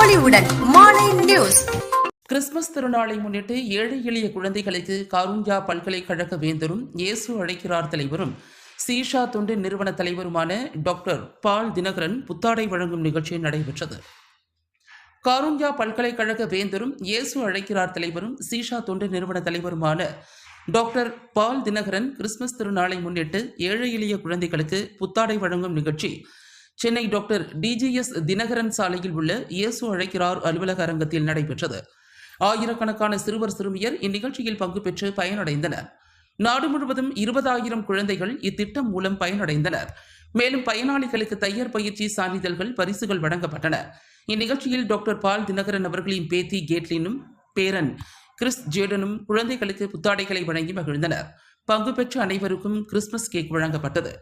அறிவுடன் மாலை news. Christmas திருநாளை முன்னிட்டு ஏழை எளிய குழந்தைகளுக்கு கருண்யா பல்கலைக்கழக வேந்தரும் இயேசு அழைக்கிறார் தலைவரும். சீஷா தொண்டு நிறுவன தலைவருமான டாக்டர் பால் தினகரன் புத்தாடை வழங்கும் நிகழ்ச்சி நடைபெற்றது. காருண்யா பல்கலைக்கழக வேந்தரும் இயேசு அழைக்கிறார் தலைவரும் சீஷா தொண்டு நிறுவன தலைவருமான டாக்டர் பால் தினகரன் கிறிஸ்துமஸ் திருநாளை முன்னிட்டு ஏழை எளிய குழந்தைகளுக்கு புத்தாடை வழங்கும் நிகழ்ச்சி சென்னை டாக்டர் டிஜிஎஸ் தினகரன் சாலையில் உள்ள இயேசு அழைக்கிறார் அலுவலக அரங்கத்தில் நடைபெற்றது. ஆயிரக்கணக்கான சிறுவர் சிறுமியர் இந்நிகழ்ச்சியில் பங்கு பெற்று பயனடைந்தனர். நாடு முழுவதும் இருபதாயிரம் குழந்தைகள் இத்திட்டம் மூலம் பயனடைந்தனர். மேலும் பயனாளிகளுக்கு தையர் பயிற்சி சான்றிதழ்கள் பரிசுகள் வழங்கப்பட்டன. இந்நிகழ்ச்சியில் டாக்டர் பால் தினகரன் அவர்களின் பேத்தி கேட்லினும் பேரன் கிறிஸ் ஜேடனும் குழந்தைகளுக்கு புத்தாடைகளை வழங்கி மகிழ்ந்தனர். பங்கு பெற்ற அனைவருக்கும் கிறிஸ்துமஸ் கேக் வழங்கப்பட்டது.